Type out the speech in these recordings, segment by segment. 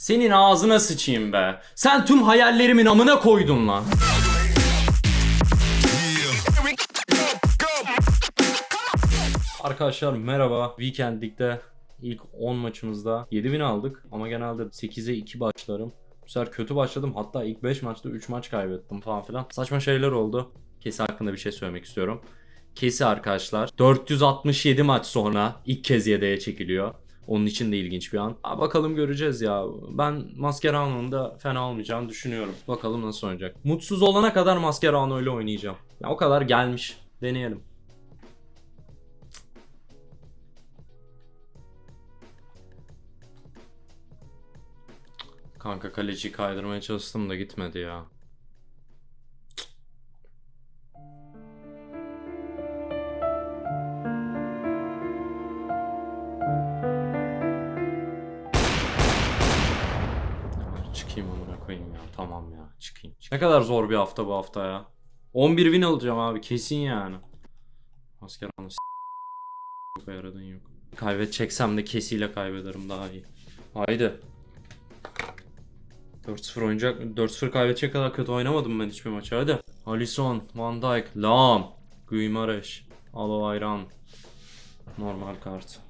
Senin ağzına sıçayım be. Sen tüm hayallerimin amına koydun lan. Arkadaşlar merhaba. Weekend League'de ilk 10 maçımızda 7000 aldık ama genelde 8'e 2 başlarım. Bu sefer kötü başladım. Hatta ilk 5 maçta 3 maç kaybettim falan filan. Saçma şeyler oldu. Kesi hakkında bir şey söylemek istiyorum. Kesi arkadaşlar 467 maç sonra ilk kez yedeğe çekiliyor. Onun için de ilginç bir an. Aa, bakalım göreceğiz ya. Ben Mascherano'nun da fena olmayacağını düşünüyorum. Bakalım nasıl oynayacak. Mutsuz olana kadar Mascherano ile oynayacağım. Ya, o kadar gelmiş. Deneyelim. Kanka kaleciyi kaydırmaya çalıştım da gitmedi. Ya koyayım ya. Tamam ya çıkayım. Ne kadar zor bir hafta bu hafta ya. 11 win alacağım abi kesin yani. Asker anı s- yaradın yok. Kaybedeceksem de kesiyle kaybederim daha iyi. Haydi. 4-0 oynayacak 4-0 kaybedecek kadar kötü oynamadım ben hiçbir maçı hadi. Alisson, Van Dijk, Lam, Guimarães, Alovayran. Normal kart.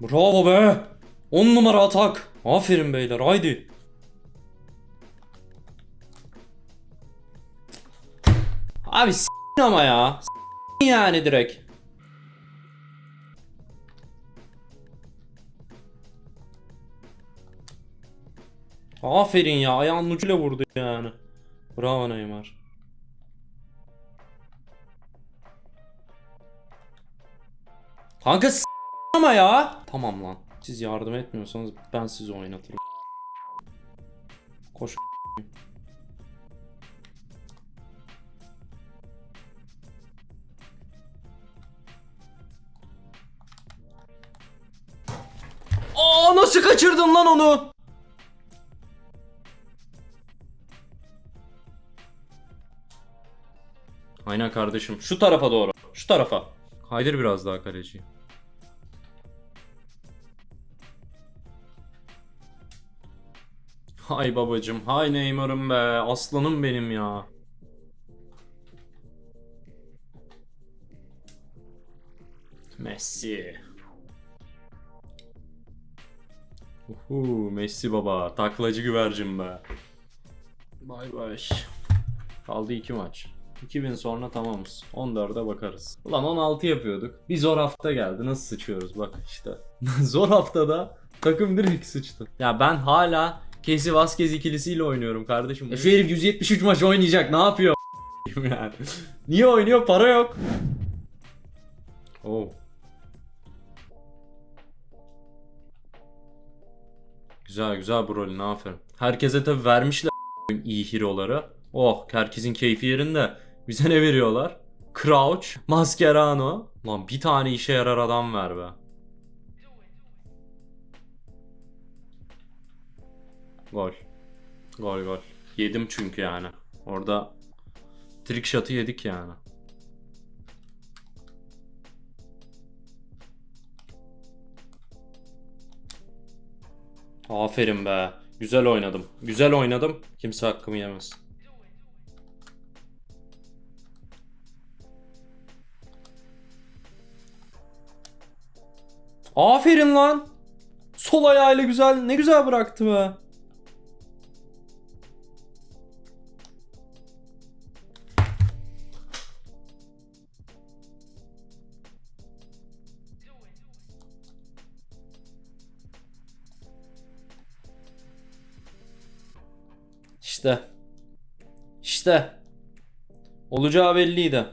Bravo be! 10 numara atak. Aferin beyler haydi. Abi s- ama ya. S- yani direkt. Aferin ya ayağının ucuyla vurdu yani. Bravo Neymar. Kanka s- ama ya. Tamam lan. Siz yardım etmiyorsanız ben sizi oynatırım. Koş. Aa nasıl kaçırdın lan onu? Aynen kardeşim. Şu tarafa doğru. Şu tarafa. Kaydır biraz daha kaleci. Hay babacım. Hay Neymar'ım be. Aslanım benim ya. Messi. Uhu, Messi baba. Taklacı güvercin be. Bay bay. Kaldı iki maç. 2000 sonra tamamız. 14'e bakarız. Ulan 16 yapıyorduk. Bir zor hafta geldi. Nasıl sıçıyoruz bak işte. zor haftada takım direkt sıçtı. Ya ben hala Casey Vasquez ikilisiyle oynuyorum kardeşim. Ya şu herif 173 maç oynayacak. Ne yapıyor? yani. Niye oynuyor? Para yok. Oh. Güzel güzel bu rolünü aferin. Herkese tabi vermişler iyi hero'ları. Oh herkesin keyfi yerinde. Bize ne veriyorlar? Crouch, Mascherano. Lan bir tane işe yarar adam ver be. Gol. Gol gol. Yedim çünkü yani. Orada trick shot'ı yedik yani. Aferin be. Güzel oynadım. Güzel oynadım. Kimse hakkımı yemez. Aferin lan. Sol ayağıyla güzel. Ne güzel bıraktı be. İşte. İşte. Olacağı belliydi.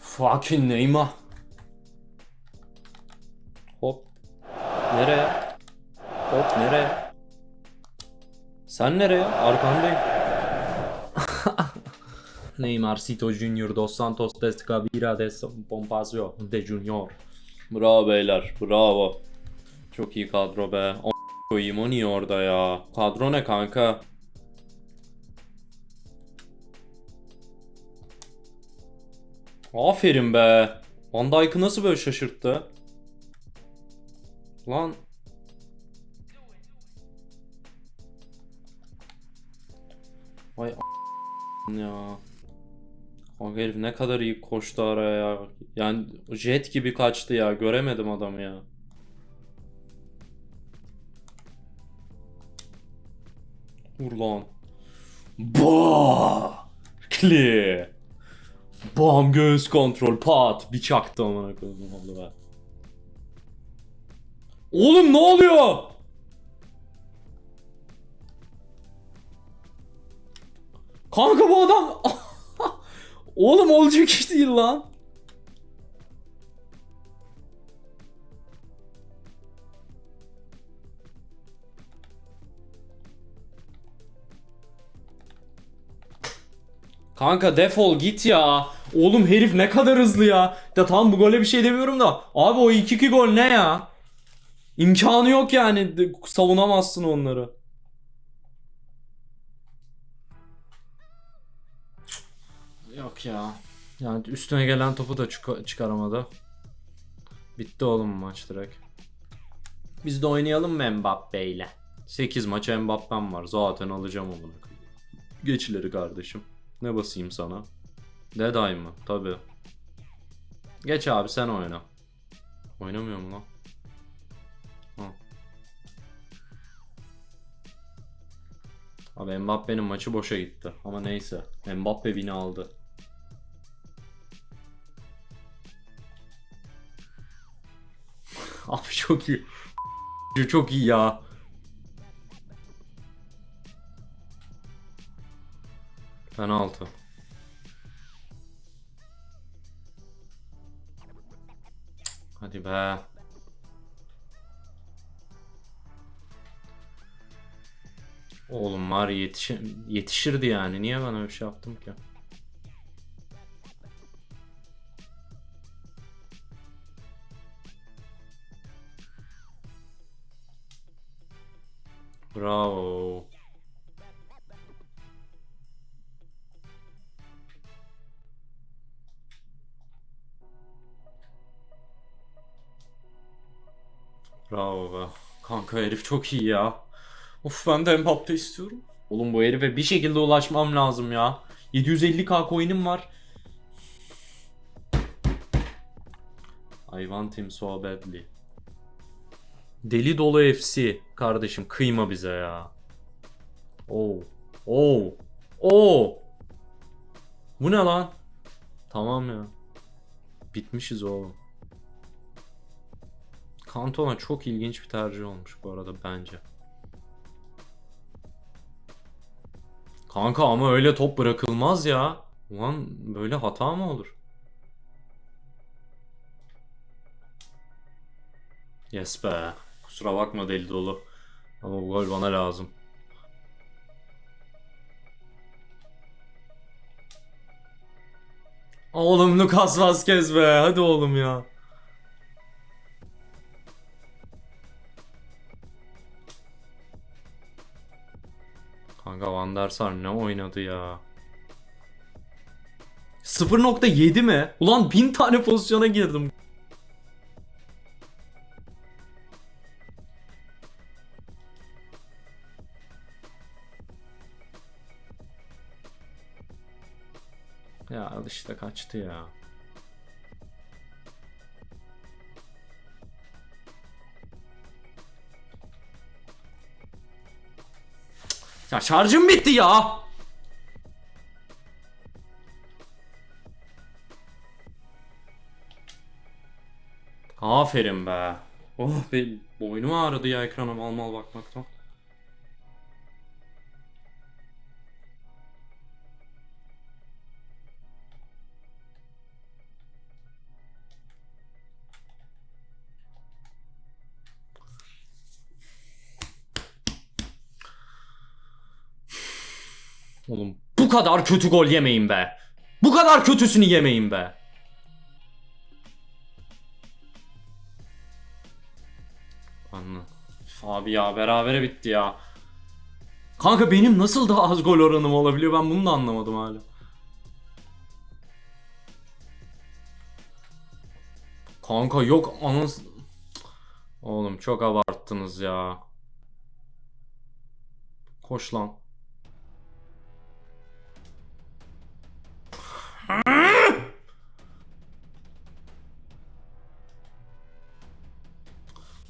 Fucking Neymar. Sen nereye? Arkandayım. Neymar, Sito Junior, Dos Santos, Descavira, Des Pompazio, De Junior. Bravo beyler, bravo. Çok iyi kadro be. O koyayım o niye orada ya? Kadro ne kanka? Aferin be. Van Dijk'ı nasıl böyle şaşırttı? Lan. Vay ya. Kanka herif ne kadar iyi koştu araya ya. Yani jet gibi kaçtı ya. Göremedim adamı ya. Vur lan. Ba! Kli. Bam göğüs kontrol pat bir çaktı amına koyayım oldu be. Oğlum ne oluyor? Kanka bu adam Oğlum olacak iş değil lan. Kanka defol git ya. Oğlum herif ne kadar hızlı ya. Ya tamam bu gole bir şey demiyorum da. Abi o 2-2 gol ne ya? İmkanı yok yani. Savunamazsın onları. Yok ya. Yani üstüne gelen topu da çık- çıkaramadı. Bitti oğlum maç direkt. Biz de oynayalım mı Mbappe ile? 8 maç Mbappe'm var. Zaten alacağım onu. Geçileri kardeşim. Ne basayım sana? Dead mı? Tabi. Geç abi sen oyna. Oynamıyor mu lan? Ha. Abi Mbappe'nin maçı boşa gitti. Ama neyse. Mbappe bini aldı. Çok iyi. çok iyi ya. Penaltı. Hadi be. Oğlum var ya yetişi yetişirdi yani. Niye ben öyle şey yaptım ki? Bravo be. Kanka herif çok iyi ya. Of ben de Mbappe istiyorum. Oğlum bu herife bir şekilde ulaşmam lazım ya. 750k coin'im var. I want him so badly. Deli dolu FC kardeşim kıyma bize ya. Oo. Oo. Oo. Bu ne lan? Tamam ya. Bitmişiz oğlum. Cantona çok ilginç bir tercih olmuş bu arada bence. Kanka ama öyle top bırakılmaz ya. Ulan böyle hata mı olur? Yes be. Kusura bakma deli dolu. Ama bu gol bana lazım. Oğlum Lucas Vazquez be. Hadi oğlum ya. Kanka Van der Sar ne oynadı ya. 0.7 mi? Ulan bin tane pozisyona girdim. Ya al işte kaçtı ya. Ya şarjım bitti ya. Aferin be. Oh be boynum ağrıdı ya ekrana mal mal bakmaktan. Kadar kötü gol yemeyin be. Bu kadar kötüsünü yemeyin be. Anla. Üf Abi ya berabere bitti ya. Kanka benim nasıl daha az gol oranım olabiliyor ben bunu da anlamadım hala. Kanka yok anız... Oğlum çok abarttınız ya. Koş lan.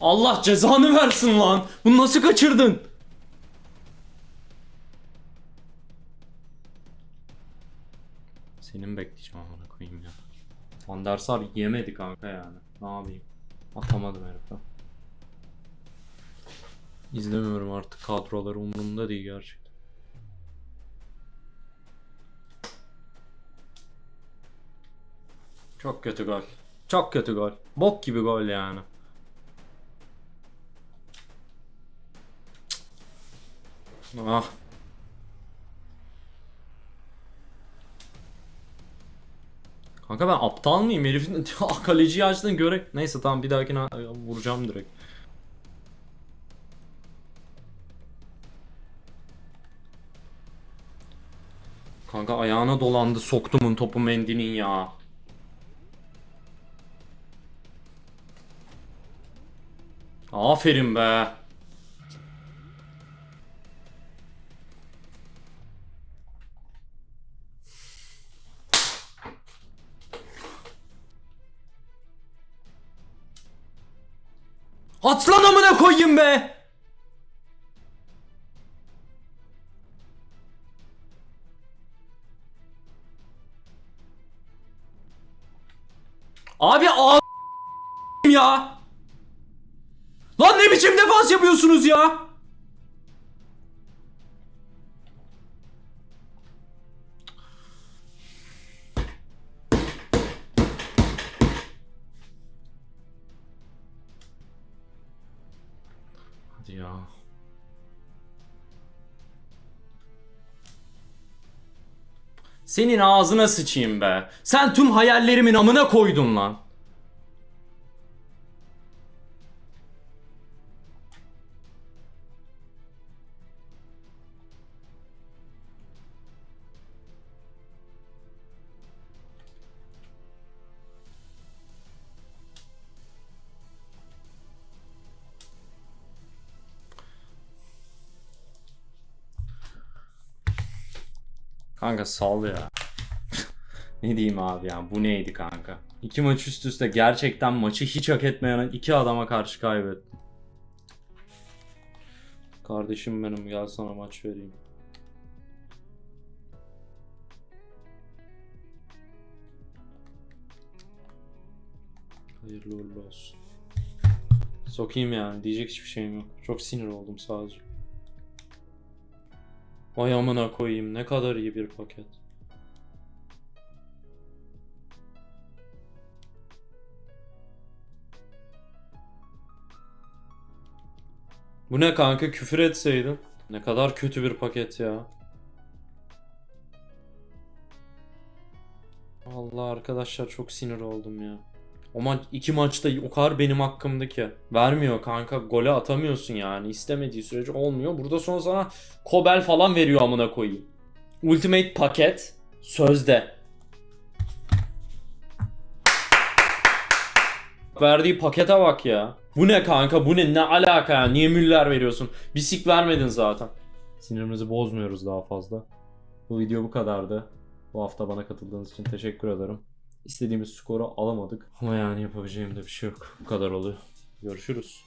Allah cezanı versin lan. Bunu nasıl kaçırdın? Senin bekleyeceğim amına koyayım ya. Van der Sar yemedi kanka yani. Ne yapayım? Atamadım herife. İzlemiyorum artık kadroları umurumda değil gerçekten. Çok kötü gol. Çok kötü gol. Bok gibi gol yani. Ah. Kanka ben aptal mıyım? Herifin kaleciyi açtığını göre... Neyse tamam bir dahakine vuracağım direkt. Kanka ayağına dolandı soktumun topu Mendy'nin ya. Aferin be. At lan amına koyayım be. Abi a ya. Lan ne biçim defans yapıyorsunuz ya? Hadi ya. Senin ağzına sıçayım be. Sen tüm hayallerimin amına koydun lan. Kanka sal ya. ne diyeyim abi ya bu neydi kanka? İki maç üst üste gerçekten maçı hiç hak etmeyen iki adama karşı kaybettim. Kardeşim benim gel sana maç vereyim. Hayırlı uğurlu olsun. Sokayım yani diyecek hiçbir şeyim yok. Çok sinir oldum sadece. Vay amına koyayım ne kadar iyi bir paket. Bu ne kanka küfür etseydin. Ne kadar kötü bir paket ya. Allah arkadaşlar çok sinir oldum ya. O maç iki maçta o kadar benim hakkımdı ki. Vermiyor kanka. Gole atamıyorsun yani. İstemediği sürece olmuyor. Burada sonra sana Kobel falan veriyor amına koyayım. Ultimate paket sözde. Verdiği pakete bak ya. Bu ne kanka? Bu ne? Ne alaka ya? Niye müller veriyorsun? Bisik vermedin zaten. Sinirimizi bozmuyoruz daha fazla. Bu video bu kadardı. Bu hafta bana katıldığınız için teşekkür ederim. İstediğimiz skoru alamadık. Ama yani yapabileceğim de bir şey yok. Bu kadar oluyor. Görüşürüz.